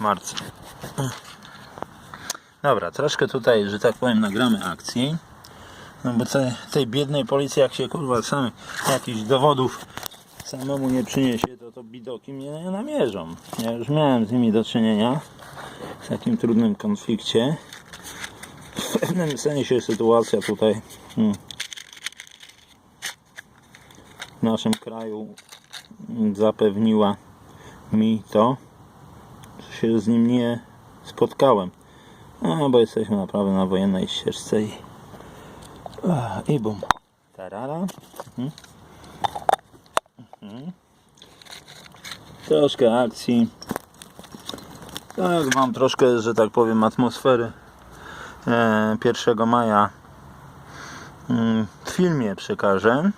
marca. Dobra, troszkę tutaj, że tak powiem, nagramy akcji. No bo tej, tej biednej policji, jak się kurwa sam jakichś dowodów samemu nie przyniesie, to to bidoki mnie nie namierzą. Ja już miałem z nimi do czynienia w takim trudnym konflikcie. W pewnym sensie sytuacja tutaj hmm, w naszym kraju zapewniła mi to, się z nim nie spotkałem. No, bo jesteśmy naprawdę na wojennej ścieżce i, i bum. Tarara. Mhm. Mhm. Troszkę akcji. Tak, mam troszkę, że tak powiem, atmosfery e, 1 maja mm, w filmie przekażę.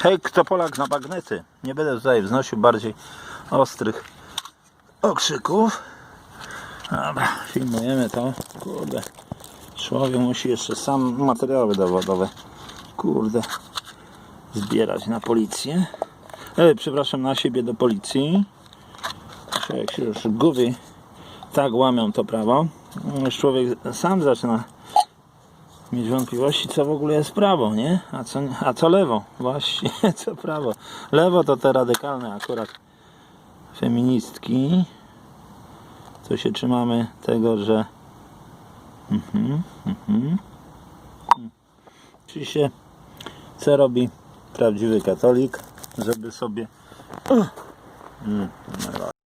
Hej, kto Polak na bagnety? Nie będę tutaj wznosił bardziej ostrych okrzyków. Dobra, filmujemy to. Kurde. Człowiek musi jeszcze sam materiały dowodowe. Kurde. Zbierać na policję. E, przepraszam, na siebie do policji. Jak się już gówy tak łamią to prawo, już człowiek sam zaczyna mieć wątpliwości, co w ogóle jest prawo, nie? A co, a co lewo? Właśnie, co prawo. Lewo to te radykalne akurat feministki. To się trzymamy tego, że mhm, mhm. Oczywiście co robi prawdziwy katolik, żeby sobie